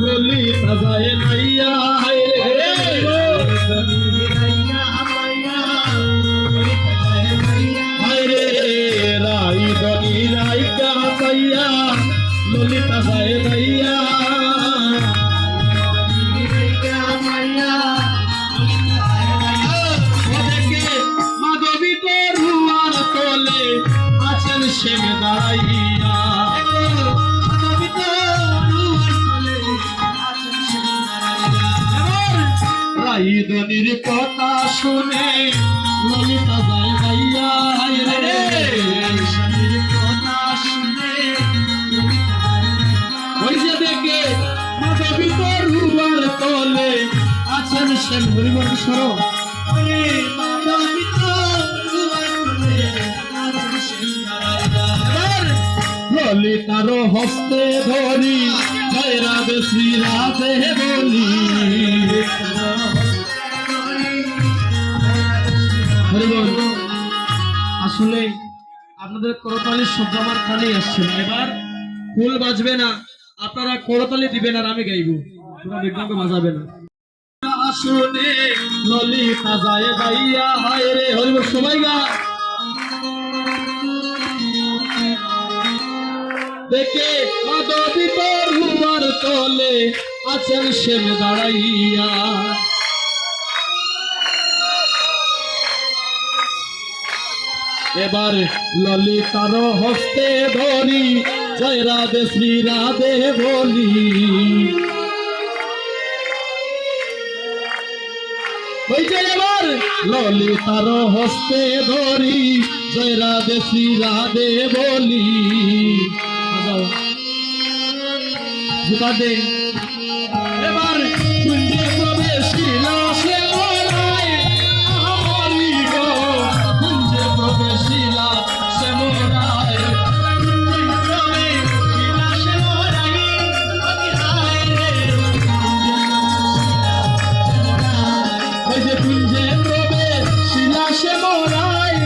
ললিতা যায় নাইয়া রাই দনি রাইকা পাইয়া ললিতা যায় নাইয়া মাধবী তরুয়ার তলে আছেন সেন দাঁড়াইয়া। রাইদনির কথা শুনে ললিতা যায় গাইয়া রে। ওই যে দেখে মাধবী তরুয়ার তলে আছেন সেন হরিবন ললিতার হস্তে ধরি জয় রাধে শ্রী রাধে বলি আসলে আপনাদের করতালির শব্দ আমার কানে আসছে না। এবার ফুল বাজবে না, আপনারা করতালি দিবেন আর আমি গাইবো। তোরা বিজ্ঞানকে বাজাবে না। আসলে ললিতা যায় গাইয়া হায় রে হরিবল সবাই গা। দেখে মাধবী তরুয়ার তলে আছেন সেন দাঁড়াইয়া। এবার ললিতার হস্তে ধরি জয় রাধে, শ্রী রাধে বলি। এবার ললিতার হস্তে ধরি জয় রাধে, শ্রী রাধে বলি। এবার ঝেম রবে শিলা সে মরায়